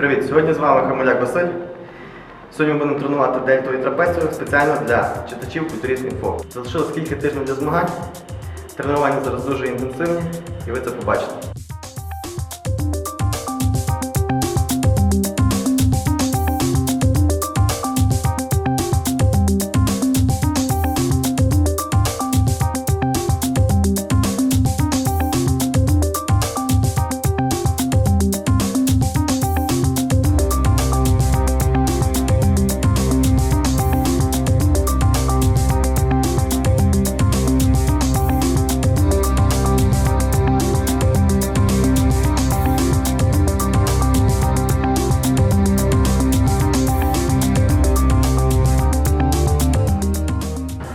Привіт! Сьогодні з вами Хамуляк Василь. Сьогодні ми будемо тренувати дельтові трапецію спеціально для читачів «Культуріст.Інфо». Залишилось кілька тижнів для змагань. Тренування зараз дуже інтенсивні і ви це побачите.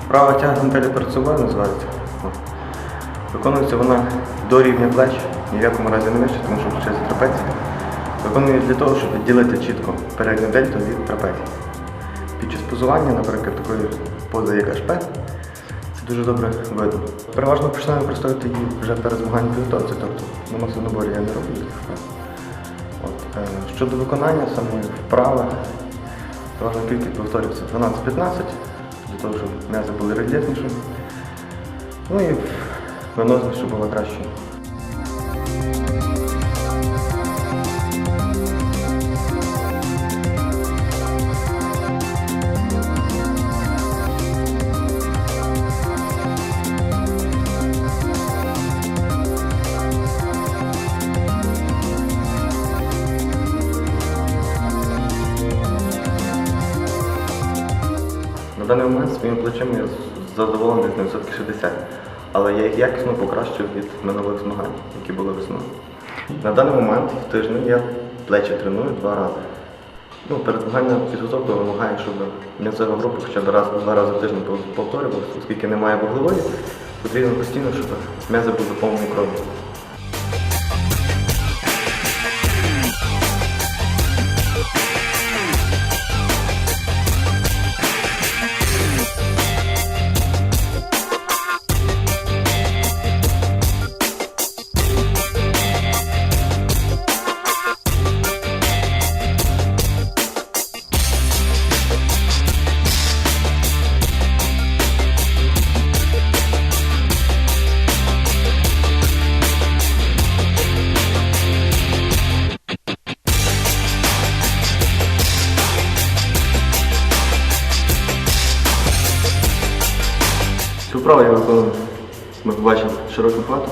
Права тяга гантелі перед собою називається. Виконується вона до рівня плеч, ні в якому разі не вище, тому що включається трапеція. Виконує для того, щоб відділити чітко передню дельту від трапеції. Під час позування, наприклад, такої пози, як HP, це дуже добре видно. Переважно починаю використовувати її вже перед змаганням підготовці, тобто на масонаборі я не роблю таких. От. е, Щодо виконання самої вправи, переважна кількість повторів це 12-15 для того, щоб м'язи були рельєфніші. Ну і виносність, щоб була краще. На даний момент своїм плечем я задоволений з ним все-таки 60. Але я їх якісно покращив від минулих змагань, які були весною. На даний момент в тиждень я плечі треную два рази. Ну, перед змаганням підготовка вимагає, щоб м'ясова група хоча б раз два рази в тиждень повторювалася, оскільки немає вуглеводів, потрібно постійно, щоб м'язи були повні крові. Цю вправу я виконую, ми побачили широким платом,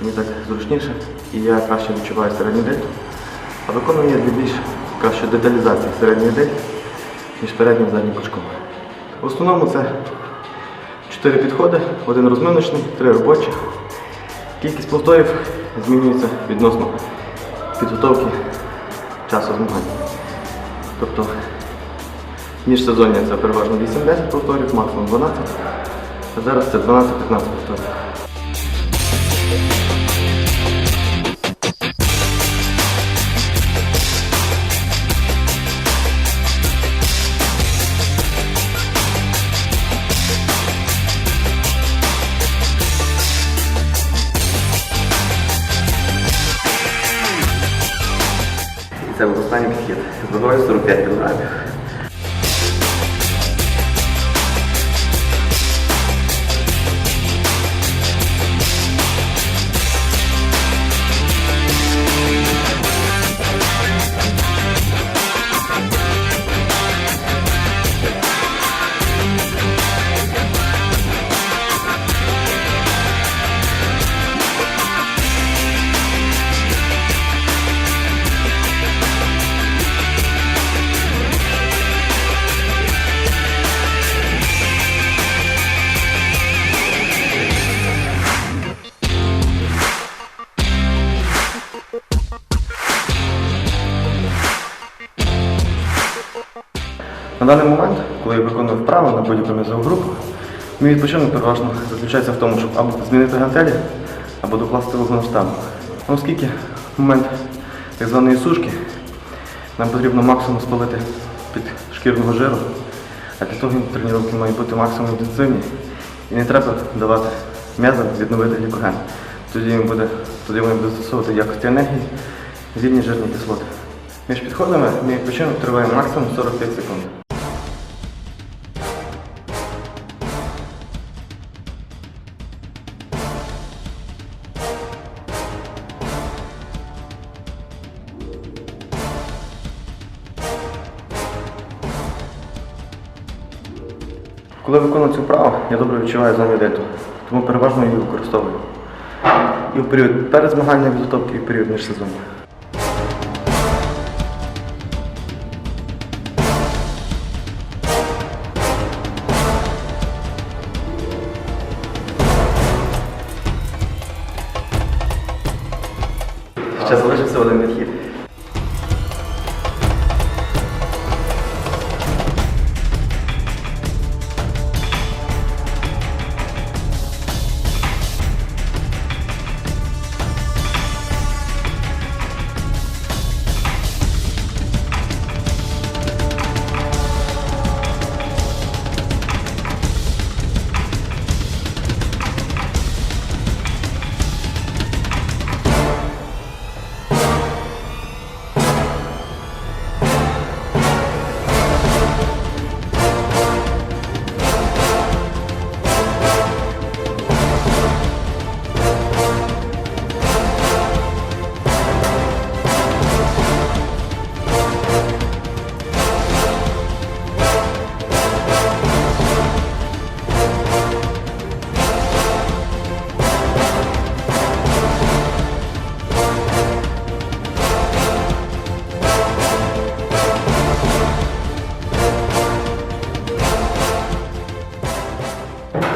мені так зручніше і я краще відчуваю середню дельту. А виконую я для більш кращої деталізації середньої дельти, ніж переднім заднім пучком. В основному це 4 підходи, один розминочний, 3 робочі. Кількість повторів змінюється відносно підготовки часу змагань. Тобто міжсезоння це переважно 8-10 повторів, максимум 12. А зараз це 12-15 повторів. Це був останній підхід з вагою 45 кг. На даний момент, коли я виконую вправи на будь-яку м'язову групу, мій відпочинок переважно заключається в тому, щоб або змінити гантелі, або докласти вагу на. Ну, Оскільки в момент так званої сушки нам потрібно максимум спалити під шкірного жиру, а для того тренування мають бути максимум інтенсивні і не треба давати м'язам відновити глікоген. Тоді він буде, тоді вони будуть застосовувати якості енергії, зільні жирні кислоти. Між підходами мій відпочинок триває максимум 45 секунд. Коли виконую цю вправу, я добре відчуваю зону дельту, тому переважно її використовую. І в період перед змагальної підготовки, і в період міжсезоння. Ще залишився один відхід.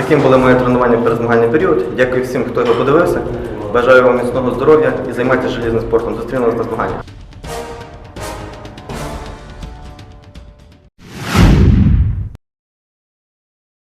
Таким були моє тренування в перезмагальний період. Дякую всім, хто його подивився. Бажаю вам міцного здоров'я і займайтеся желізним спортом. Зустрінемось на змаганнях.